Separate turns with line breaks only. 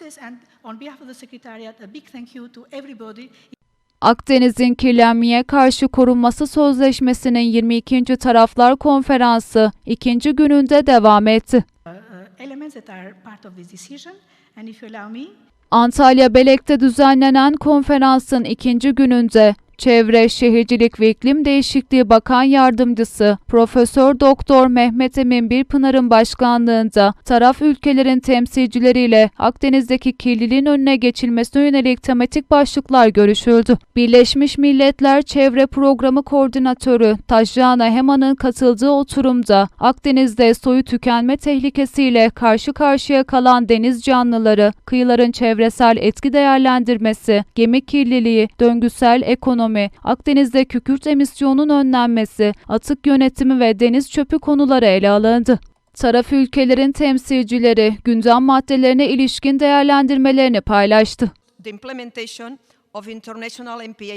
process. And on behalf of the Secretariat, a big thank you to everybody
Akdeniz'in kirlenmeye karşı korunması sözleşmesinin 22. Taraflar Konferansı ikinci gününde devam etti.
uh, uh,
Antalya Belek'te düzenlenen konferansın ikinci gününde Çevre, Şehircilik ve İklim Değişikliği Bakan Yardımcısı Profesör Doktor Mehmet Emin Birpınar'ın başkanlığında taraf ülkelerin temsilcileriyle Akdeniz'deki kirliliğin önüne geçilmesine yönelik tematik başlıklar görüşüldü. Birleşmiş Milletler Çevre Programı Koordinatörü Tajana Heman'ın katıldığı oturumda Akdeniz'de soyu tükenme tehlikesiyle karşı karşıya kalan deniz canlıları, kıyıların çevresel etki değerlendirmesi, gemi kirliliği, döngüsel ekonomi, Akdeniz'de kükürt emisyonunun önlenmesi, atık yönetimi ve deniz çöpü konuları ele alındı. Taraf ülkelerin temsilcileri gündem maddelerine ilişkin değerlendirmelerini paylaştı.
the implementation of international MPA